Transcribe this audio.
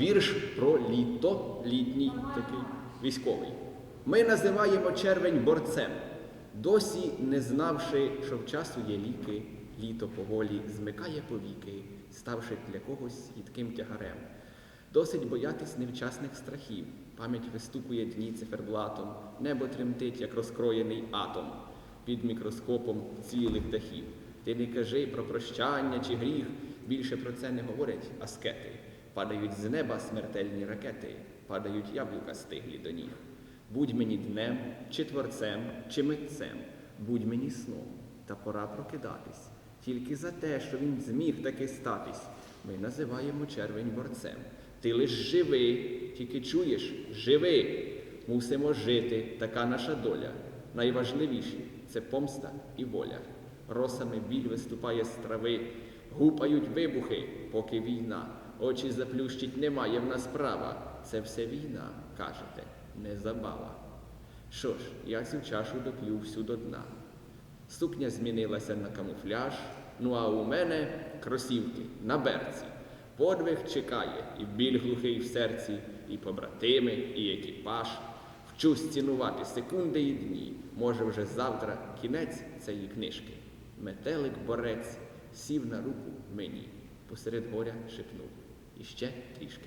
вірш про літо, літній такий військовий. Ми називаємо червень борцем, досі не знавши, що в часу є ліки, літо поволі змикає повіки, ставши для когось їдким тягарем. Досить боятись невчасних страхів. Пам'ять вистукує дні циферблатом, небо тремтить, як розкроєний атом під мікроскопом цілих дахів. Ти не кажи про прощання чи гріх, більше про це не говорять аскети. Падають з неба смертельні ракети, падають яблука стиглі до ніг. Будь мені днем, чи творцем, чи митцем, будь мені сном, та пора прокидатись. Тільки за те, що він зміг таки статись, ми називаємо червень борцем. Ти лиш живи, тільки чуєш, живи. Мусимо жити, така наша доля. Найважливіші це помста і воля. Росами біль виступає з трави, гупають вибухи, поки війна. Очі заплющить, немає в нас права. Це все війна, кажете, не забава. Що ж, я цю чашу доп'ю всю до дна. Сукня змінилася на камуфляж, ну а у мене кросівки на берці. Подвиг чекає, і біль глухий в серці, і побратими, і екіпаж. Вчусь цінувати секунди і дні. Може, вже завтра кінець цієї книжки. Метелик борець сів на руку мені, посеред горя шепнув. iście, iście.